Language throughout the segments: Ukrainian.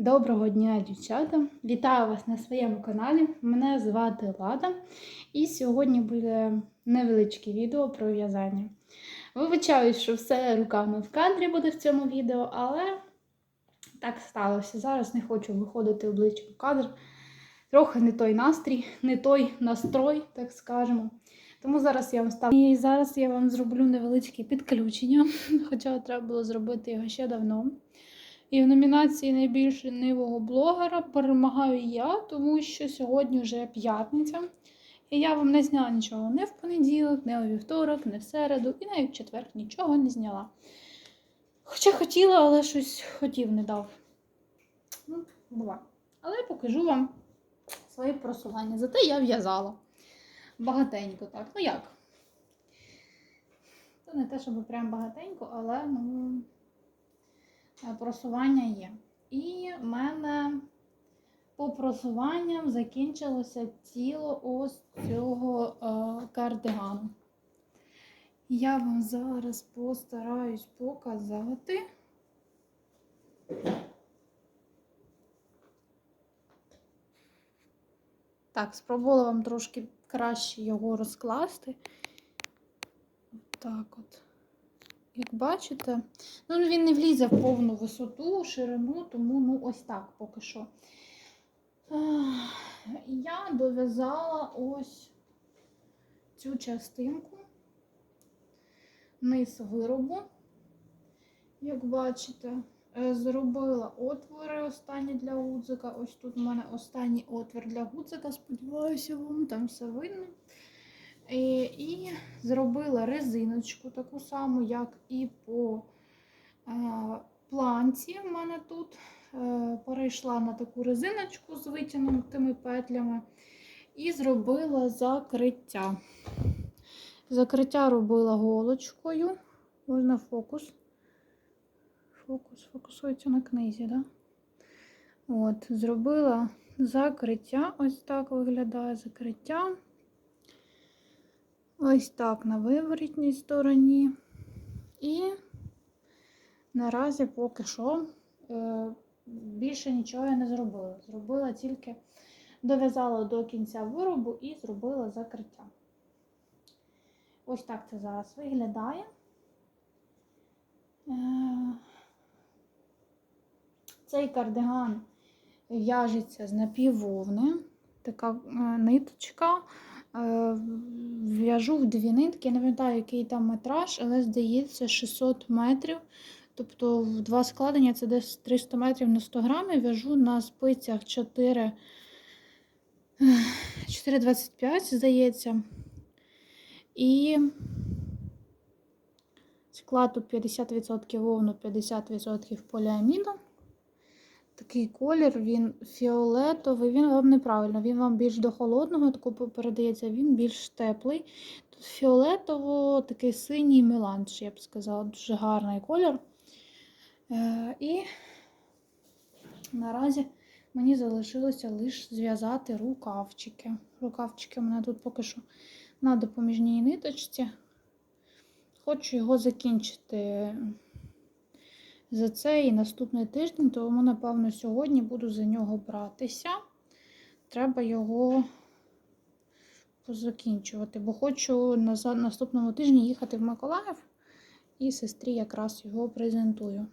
Доброго дня, дівчата! Вітаю вас на своєму каналі. Мене звати Лада, і сьогодні буде невеличке відео про в'язання. Вибачаю, що все руками в кадрі буде в цьому відео, але так сталося. Зараз не хочу виходити обличчям в кадр. Трохи не той настрій, не той настрой, так скажемо. Тому зараз я вам ставлю. І зараз я вам зроблю невеличке підключення, хоча треба було зробити його ще давно. І в номінації найбільш лінивого блогера перемагаю я, тому що сьогодні вже п'ятниця. І я вам не зняла нічого не в понеділок, не у вівторок, не в середу, і навіть в четвер нічого не зняла. Хоча хотіла, але щось хотів не дав. Ну, буває. Але я покажу вам своє просування. Зате я в'язала. Багатенько так. Ну як? Це не те, щоб прям багатенько, але ну просування є. І в мене по просуванням закінчилося тіло ось цього е, кардигану. Я вам зараз постараюсь показати. Так, спробувала вам трошки краще його розкласти. Так от. Як бачите, ну він не влізе в повну висоту, ширину, тому ну ось так поки що. Я дов'язала ось цю частинку, низ виробу, як бачите, е, зробила отвори останні для гудзика. Ось тут у мене останній отвір для гудзика, сподіваюся, вам там все видно. І, і зробила резиночку, таку саму, як і по е, планці. У мене тут е, перейшла на таку резиночку з витягнутими петлями і зробила закриття. Закриття робила голочкою. Можна фокус. Фокус фокусується на книзі, да? От, зробила закриття. Ось так виглядає закриття. Ось так на виворітній стороні. І наразі поки що е, більше нічого я не зробила. Зробила тільки дов'язала до кінця виробу і зробила закриття. Ось так це зараз виглядає. Е, цей кардиган в'яжеться з напіввовни, така е, ниточка. В'яжу в дві нитки, я не пам'ятаю, який там метраж, але здається 600 метрів. Тобто в два складення це десь 300 метрів на 100 грамів. В'яжу на спицях 4, 4,25, здається. І склад тут 50% вовну, 50% поліаміду. Такий колір, він фіолетовий, він вам неправильно, він вам більш до холодного таку передається, він більш теплий. Тут фіолетово такий синій меланж, я б сказала, дуже гарний колір. Е, І наразі мені залишилося лише зв'язати рукавчики. Рукавчики у мене тут поки що на допоміжній ниточці. Хочу його закінчити за цей наступний тиждень, тому, напевно, сьогодні буду за нього братися. Треба його позакінчувати, бо хочу на наступному тижні їхати в Миколаїв і сестрі якраз його презентую.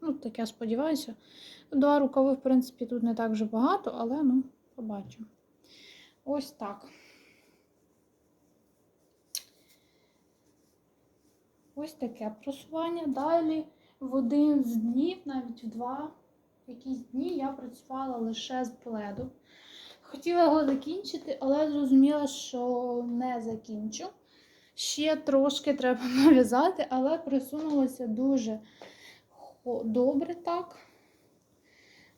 Ну, так я сподіваюся. Два рукави, в принципі, тут не так вже багато, але ну, побачимо. Ось так. Ось таке просування. Далі в один з днів, навіть в два якісь дні я працювала лише з пледом. Хотіла його закінчити, але зрозуміла, що не закінчу. Ще трошки треба нав'язати, але присунулося дуже добре так.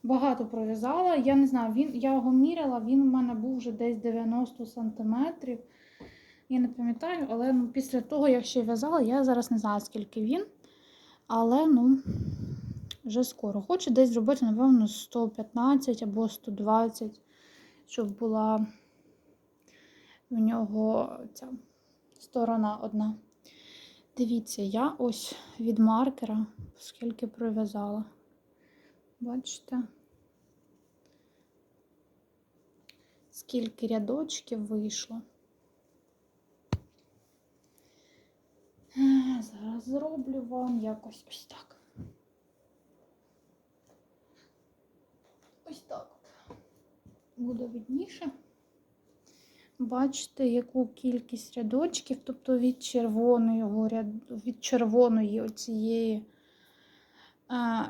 Багато пров'язала. Я не знаю, він, я його міряла, він у мене був вже десь 90 см. Я не пам'ятаю, але ну, після того, як ще в'язала, я зараз не знаю, скільки він. Але, ну, вже скоро. Хочу десь зробити, напевно, 115 або 120, щоб була в нього ця сторона одна. Дивіться, я ось від маркера, оскільки прив'язала. Бачите? Скільки рядочків вийшло. Зараз зроблю вам якось ось так. Ось так. Буде видніше. Бачите, яку кількість рядочків, тобто від червоного від червоної оцієї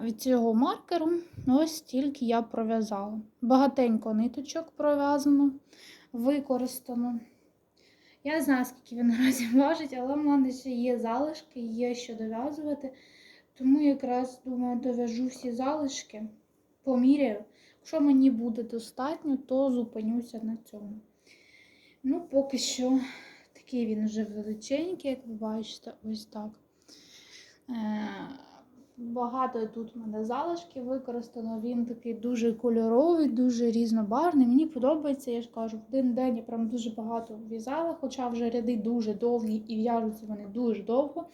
від цього маркеру ось стільки я пров'язала. Багатенько ниточок пров'язано, використано. Я не знаю, скільки він наразі важить, але в мене ще є залишки, є що дов'язувати. Тому якраз думаю, дов'яжу всі залишки, поміряю. Якщо мені буде достатньо, то зупинюся на цьому. Ну, поки що такий він вже величенький, як ви бачите, ось так. Багато тут в мене залишків використано. Він такий дуже кольоровий, дуже різнобарвний. Мені подобається, я ж кажу, в один день я прям дуже багато в'язала, хоча вже ряди дуже довгі і в'яжуться вони дуже довго.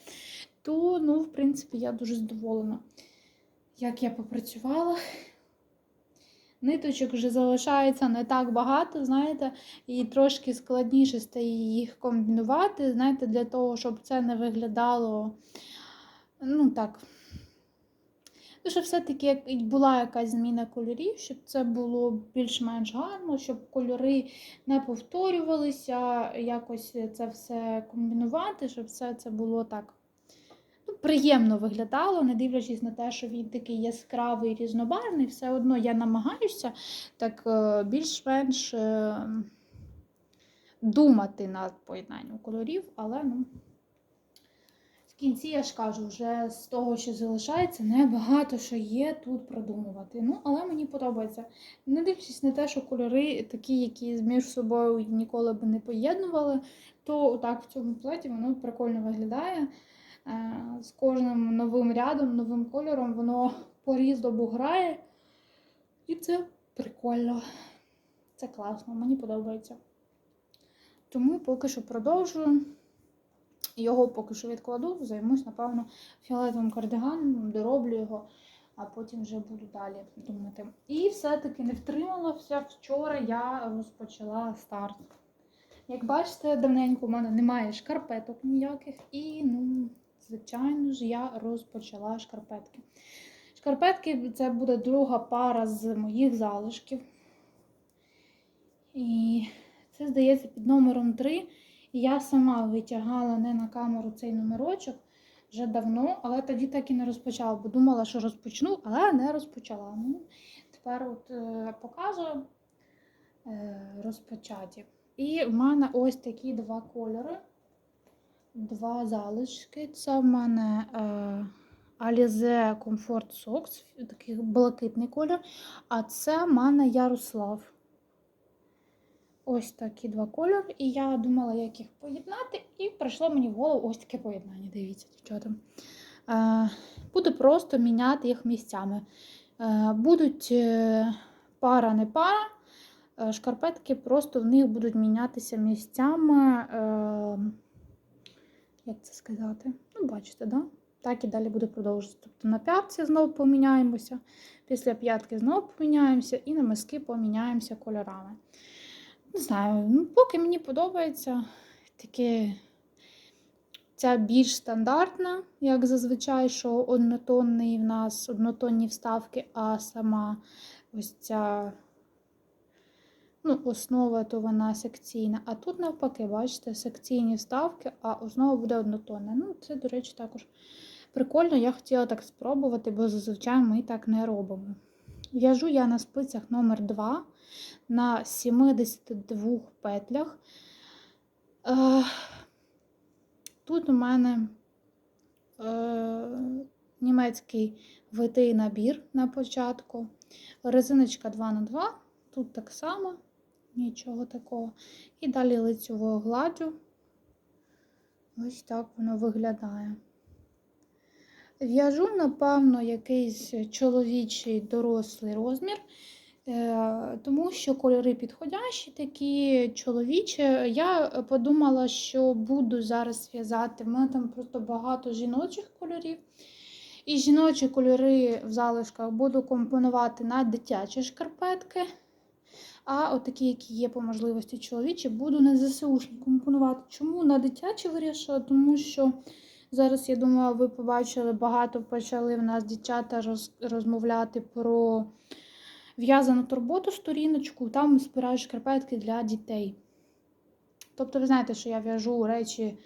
То, ну, в принципі, я дуже задоволена, як я попрацювала. Ниточок вже залишається не так багато, знаєте, і трошки складніше стає їх комбінувати, знаєте, для того, щоб це не виглядало, ну так. Ну, щоб все-таки як- була якась зміна кольорів, щоб це було більш-менш гарно, щоб кольори не повторювалися, якось це все комбінувати, щоб все це було так ну, приємно виглядало, не дивлячись на те, що він такий яскравий, різнобарвний, все одно я намагаюся так е, більш-менш е, думати над поєднанням кольорів, але ну. Кінці я ж кажу, вже з того, що залишається, небагато що є тут продумувати. Ну, але мені подобається. Не дивлячись на те, що кольори такі, які між собою ніколи б не поєднували, то так в цьому плеті воно прикольно виглядає. Е, З кожним новим рядом, новим кольором воно по-різному грає. І це прикольно. Це класно, мені подобається. Тому поки що продовжую. Його поки що відкладу, займусь, напевно, фіолетовим кардиганом, дороблю його, а потім вже буду далі думати. І все-таки не втрималася. Вчора я розпочала старт. Як бачите, давненько у мене немає шкарпеток ніяких, і, ну, звичайно ж, я розпочала шкарпетки. Шкарпетки це буде друга пара з моїх залишків. І це, здається, під номером 3. Я сама витягала не на камеру цей номерочок вже давно, але тоді так і не розпочала, бо думала, що розпочну, але не розпочала. Ну, тепер от е, показую е, розпочаті. І в мене ось такі два кольори, два залишки. Це в мене е, Alize Comfort Socks, такий блакитний колір, а це в мене Ярослав. Ось такі два кольори. І я думала, як їх поєднати, і прийшло мені в голову ось таке поєднання. Дивіться, дівчата. Е, буду просто міняти їх місцями. Е, будуть е, пара не пара. Шкарпетки просто в них будуть мінятися місцями. Як це сказати? Ну, бачите, да? так і далі буду продовжувати. Тобто на п'ятці знову поміняємося, після п'ятки знову поміняємося, і на миски поміняємося кольорами. Не знаю, ну, поки мені подобається таке. Ця більш стандартна, як зазвичай, що однотонний в нас однотонні вставки, а сама ось ця ну, основа, то вона секційна. А тут, навпаки, бачите, секційні вставки, а основа буде однотонна. Ну, це, до речі, також прикольно. Я хотіла так спробувати, бо зазвичай ми так не робимо. В'яжу я на спицях номер 2 на 72 петлях. Е, Тут у мене е, німецький витий набір на початку. Резиночка 2х2, тут так само, нічого такого. І далі лицьовою гладдю. Ось так воно виглядає. В'яжу, напевно, якийсь чоловічий дорослий розмір. Е, Тому що кольори підходящі, такі чоловічі. Я подумала, що буду зараз в'язати. В мене там просто багато жіночих кольорів. І жіночі кольори в залишках буду компонувати на дитячі шкарпетки. А от такі, які є по можливості чоловічі, буду на ЗСУшні компонувати. Чому на дитячі вирішила? Тому що зараз, я думаю, ви побачили, багато почали в нас дівчата роз, розмовляти про в'язану турботу сторіночку, там збирають шкарпетки для дітей. Тобто, ви знаєте, що я в'яжу речі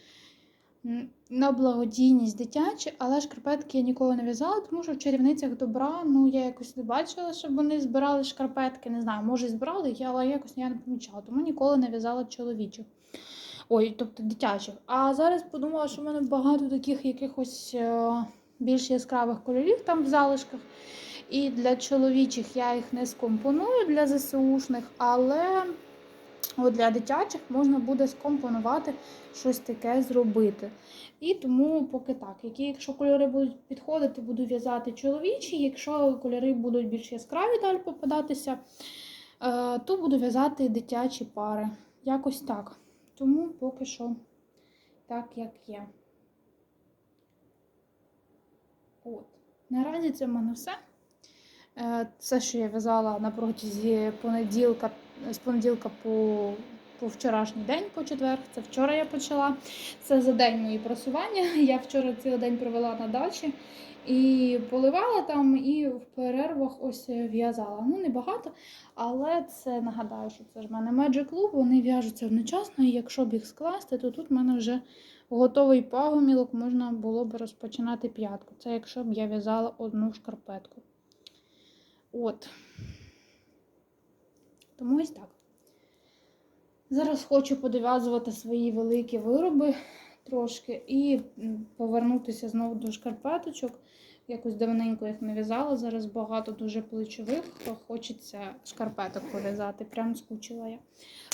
на благодійність дитячі, але шкарпетки я ніколи не в'язала, тому що в чарівницях добра, ну я якось не бачила, щоб вони збирали шкарпетки. Не знаю, може і збирали, але якось я не помічала, тому ніколи не в'язала чоловічих. Ой, тобто дитячих. А зараз подумала, що в мене багато таких якихось е, більш яскравих кольорів там в залишках. І для чоловічих я їх не скомпоную для ЗСУшних, але от для дитячих можна буде скомпонувати щось таке зробити. І тому поки так. Які, якщо кольори будуть підходити, буду в'язати чоловічі. Якщо кольори будуть більш яскраві далі попадатися, е, то буду в'язати дитячі пари. Якось так. Тому поки що так, як є. От. Наразі це в мене все. Е, Все, що я в'язала на протязі понеділка, з понеділка по, по вчорашній день, по четвер. Це вчора я почала. Це за день мої просування. Я вчора цілий день провела на дачі і поливала там, і в перервах ось в'язала. Ну, не багато, але це нагадаю, що це ж в мене Magic Club, вони в'яжуться одночасно, і якщо б їх скласти, то тут в мене вже готовий пагомілок, можна було б розпочинати п'ятку. Це якщо б я в'язала одну шкарпетку. От. Тому ось так. Зараз хочу подив'язувати свої великі вироби трошки і повернутися знову до шкарпеточок. Якось давненько їх не в'язала. Зараз багато дуже плечових. то Хочеться шкарпеток пов'язати. Прям скучила я.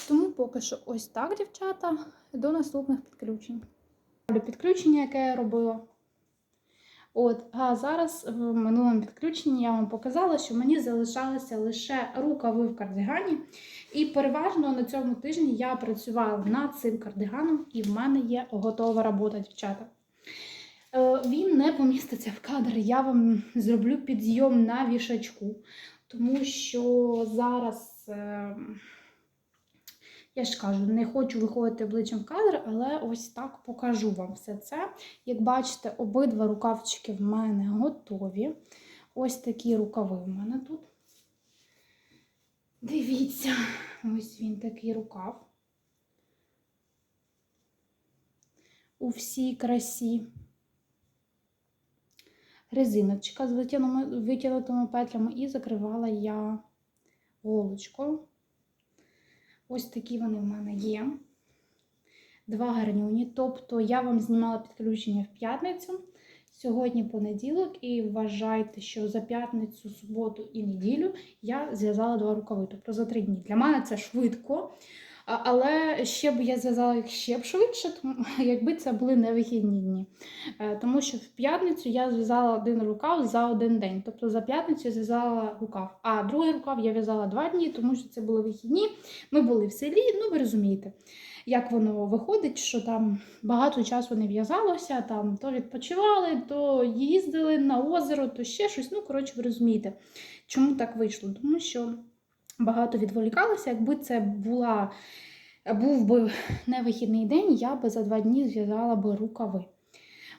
Тому поки що ось так, дівчата, до наступних підключень. Підключення, яке я робила. От, а зараз в минулому підключенні я вам показала, що мені залишалися лише рукави в кардигані. І переважно на цьому тижні я працювала над цим кардиганом, і в мене є готова робота, дівчата. Е, Він не поміститься в кадр. Я вам зроблю підйом на вішачку, тому що зараз. Я ж кажу, не хочу виходити обличчям в кадр, але ось так покажу вам все це. Як бачите, обидва рукавчики в мене готові. Ось такі рукави в мене тут. Дивіться, ось він такий рукав. У всій красі. Резиночка з витягнутими петлями і закривала я голочкою. Ось такі вони в мене є. Два гарнюні. Тобто я вам знімала підключення в п'ятницю. Сьогодні понеділок, і вважайте, що за п'ятницю, суботу і неділю я зв'язала два рукави. Тобто за три дні. Для мене це швидко. Але ще б я зв'язала їх ще б швидше, тому, якби це були не вихідні дні. Е, Тому що в п'ятницю я зв'язала один рукав за один день. Тобто за п'ятницю я зв'язала рукав. А другий рукав я в'язала два дні, тому що це були вихідні. Ми були в селі, ну ви розумієте, як воно виходить, що там багато часу не в'язалося, там то відпочивали, то їздили на озеро, то ще щось. Ну, коротше, ви розумієте, чому так вийшло? Тому що багато відволікалося. Якби це була, був би не вихідний день, я би за два дні зв'язала би рукави.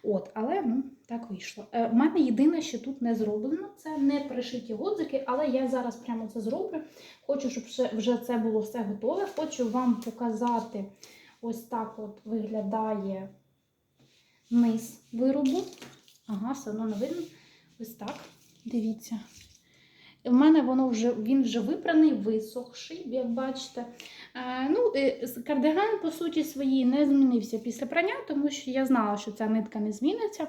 От, але ну, так вийшло. Е, в мене єдине, що тут не зроблено, це не пришиті гудзики, але я зараз прямо це зроблю. Хочу, щоб вже це було все готове. Хочу вам показати, ось так от виглядає низ виробу. Ага, все одно не видно. Ось так. Дивіться. У мене воно вже він вже випраний, висохший, як бачите. Е, ну, е, кардиган, по суті, своїй не змінився після прання, тому що я знала, що ця нитка не зміниться.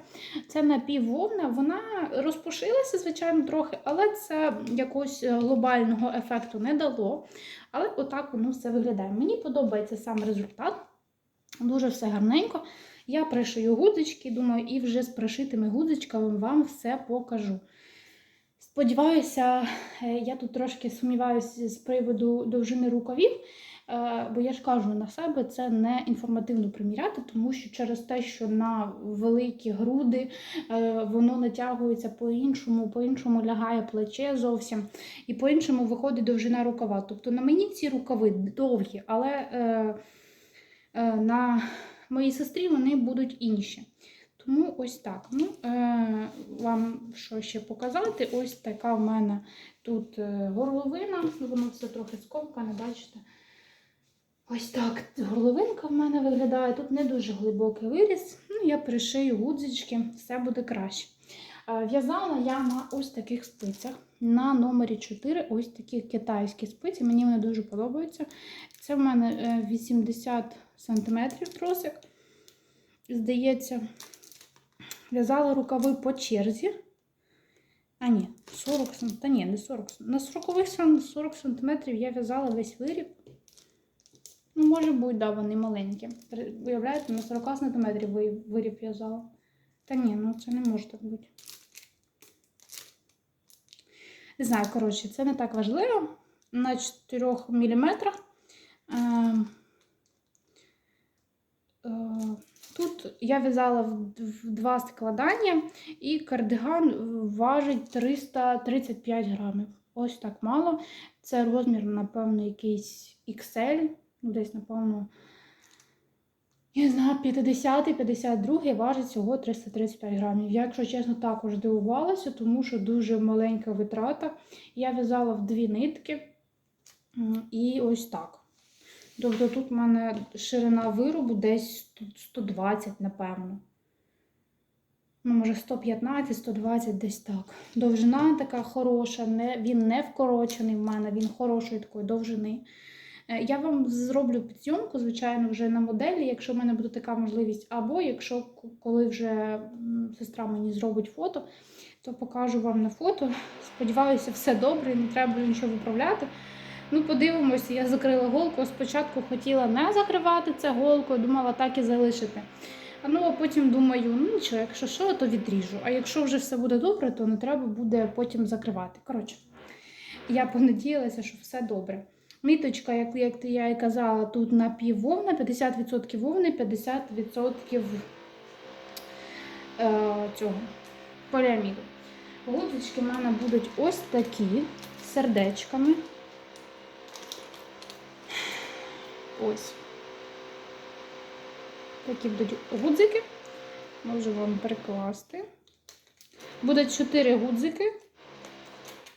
Це напіввовна, вона розпушилася, звичайно, трохи, але це якогось е, глобального ефекту не дало. Але отак воно все виглядає. Мені подобається сам результат. Дуже все гарненько. Я пришию гудзички, думаю, і вже з пришитими гудзичками вам все покажу. Сподіваюся, е, я тут трошки сумніваюся з приводу довжини рукавів. Е, Бо я ж кажу, на себе це не інформативно приміряти, тому що через те, що на великі груди е, воно натягується по-іншому, по-іншому лягає плече зовсім, і по-іншому виходить довжина рукава. Тобто на мені ці рукави довгі, але на моїй сестрі вони будуть інші. Тому ось так. Ну, е, вам що ще показати? Ось така в мене тут е, горловина, воно все трохи сковкане, бачите? Ось так горловинка в мене виглядає. Тут не дуже глибокий виріз. Ну, я пришию гудзички, все буде краще. Е, В'язала я на ось таких спицях. На номері 4 ось такі китайські спиці. Мені вони дуже подобаються. Це в мене е, 80 см тросик. Здається, в'язала рукави по черзі. А, ні, 40 см. Та ні, не 40 см. На 40 40 см я в'язала весь виріб. Ну, може бути, да, вони маленькі. Уявляєте, на 40 см виріб в'язала. Та ні, ну це не може так бути. Не знаю, коротше, це не так важливо. На 4 мм. Тут я в'язала в два складання, і кардиган важить 335 грамів. Ось так мало. Це розмір, напевно, якийсь XL, ну, десь, напевно, я знаю, 50-52 важить всього 335 грамів. Я, якщо чесно, також здивувалася, тому що дуже маленька витрата. Я в'язала в дві нитки. І ось так. Тобто тут в мене ширина виробу десь 120, напевно. Ну, може, 115, 120, десь так. Довжина така хороша, не, він не вкорочений в мене, він хорошої такої довжини. Е, Я вам зроблю підзйомку, звичайно, вже на моделі, якщо в мене буде така можливість. Або якщо коли вже сестра мені зробить фото, то покажу вам на фото. Сподіваюся, все добре, не треба нічого виправляти. Ну, подивимося, я закрила голку. Спочатку хотіла не закривати це голкою, думала так і залишити. А ну, а потім думаю, ну нічого, якщо що, то відріжу. А якщо вже все буде добре, то не треба буде потім закривати. Коротше, я понадіялася, що все добре. Ниточка, як, як я і казала, тут напіввовна, 50% вовни, 50% е, цього поліаміду. Гудзички в мене будуть ось такі з сердечками. Ось. Такі будуть гудзики. Можу вам перекласти. Буде 4 гудзики.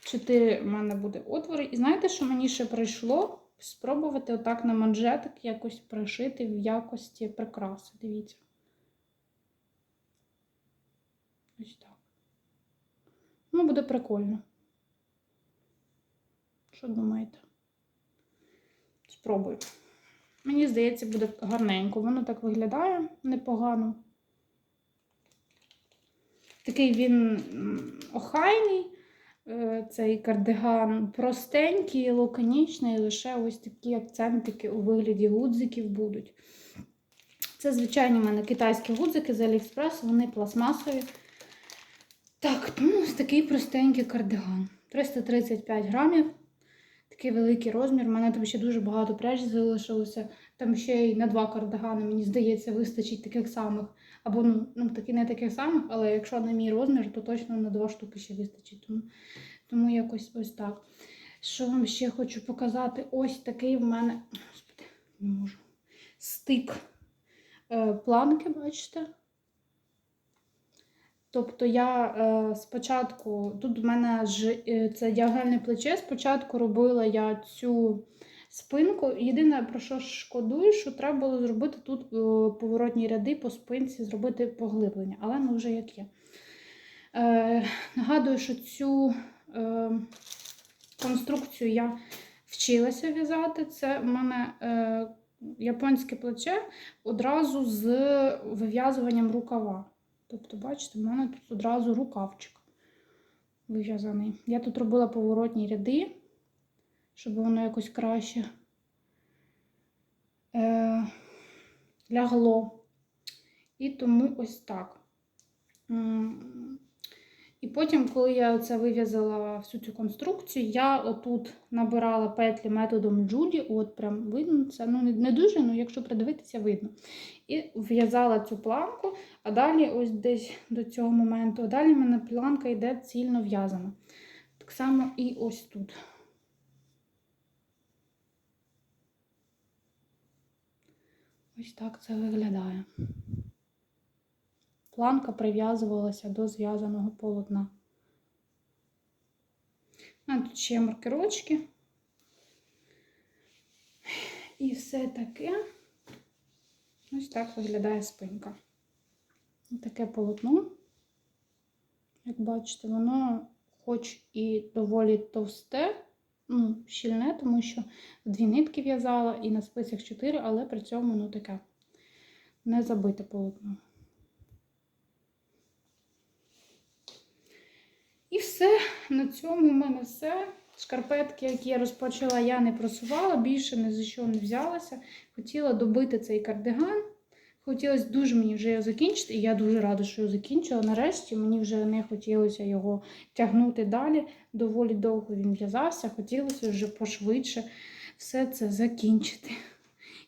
4 в мене буде отвори. І знаєте, що мені ще прийшло? Спробувати отак на манжетик якось пришити в якості прикраси. Дивіться. Ось так. Ну, буде прикольно. Що думаєте? Спробую. Мені здається, буде гарненько. Воно так виглядає непогано. Такий він охайний, е, цей кардиган простенький, лаконічний, лише ось такі акцентики у вигляді гудзиків будуть. Це звичайні в мене китайські гудзики з Aliexpress, вони пластмасові. Так, ну ось такий простенький кардиган. 335 грамів. Такий великий розмір. У мене там ще дуже багато пряжі залишилося. Там ще й на два кардигани, мені здається, вистачить таких самих. Або ну, ну такі не таких самих, але якщо на мій розмір, то точно на два штуки ще вистачить. Тому, тому якось ось так. Що вам ще хочу показати? Ось такий в мене. Господи, не можу. Стик е, планки, бачите? Тобто я е, спочатку, тут в мене ж е, це діагональне плече, спочатку робила я цю спинку. Єдине, про що шкодую, що треба було зробити тут е, поворотні ряди по спинці, зробити поглиблення, але ну вже як є. Е, нагадую, що цю е, конструкцію я вчилася в'язати. Це в мене е, японське плече одразу з вив'язуванням рукава. Тобто, бачите, в мене тут одразу рукавчик вив'язаний. Я тут робила поворотні ряди, щоб воно якось краще е, лягло. І тому ось так. І потім, коли я це вив'язала всю цю конструкцію, я отут набирала петлі методом Джуді, от прям видно це. Ну, не- дуже, але якщо придивитися, видно. І в'язала цю планку, а далі, ось десь до цього моменту, а далі в мене планка йде цільно в'язана. Так само і ось тут. Ось так це виглядає. Планка прив'язувалася до зв'язаного полотна. А тут ще маркерочки. І все таке. Ось так виглядає спинка. Таке полотно. Як бачите, воно хоч і доволі товсте, ну, щільне, тому що дві нитки в'язала і на спицях чотири, але при цьому ну, таке не забите полотно. І все. На цьому в мене все. Шкарпетки, які я розпочала, я не просувала, більше ні за що не взялася. Хотіла добити цей кардиган. Хотілося дуже мені вже його закінчити, і я дуже рада, що його закінчила. Нарешті мені вже не хотілося його тягнути далі. Доволі довго він в'язався, хотілося вже пошвидше все це закінчити.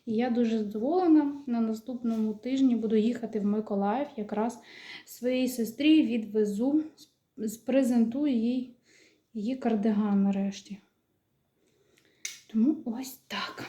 І я дуже задоволена. На наступному тижні буду їхати в Миколаїв. Якраз своїй сестрі відвезу, презентую їй її кардиган нарешті. Тому ось так.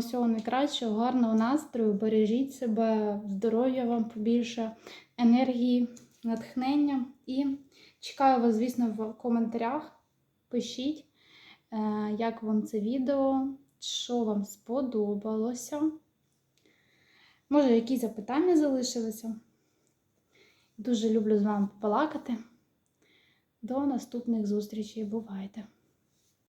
Всього найкращого, гарного настрою. Бережіть себе, здоров'я вам побільше, енергії, натхнення. І чекаю вас, звісно, в коментарях. Пишіть, е, як вам це відео, що вам сподобалося. Може, якісь запитання залишилися. Дуже люблю з вами побалакати. До наступних зустрічей. Бувайте!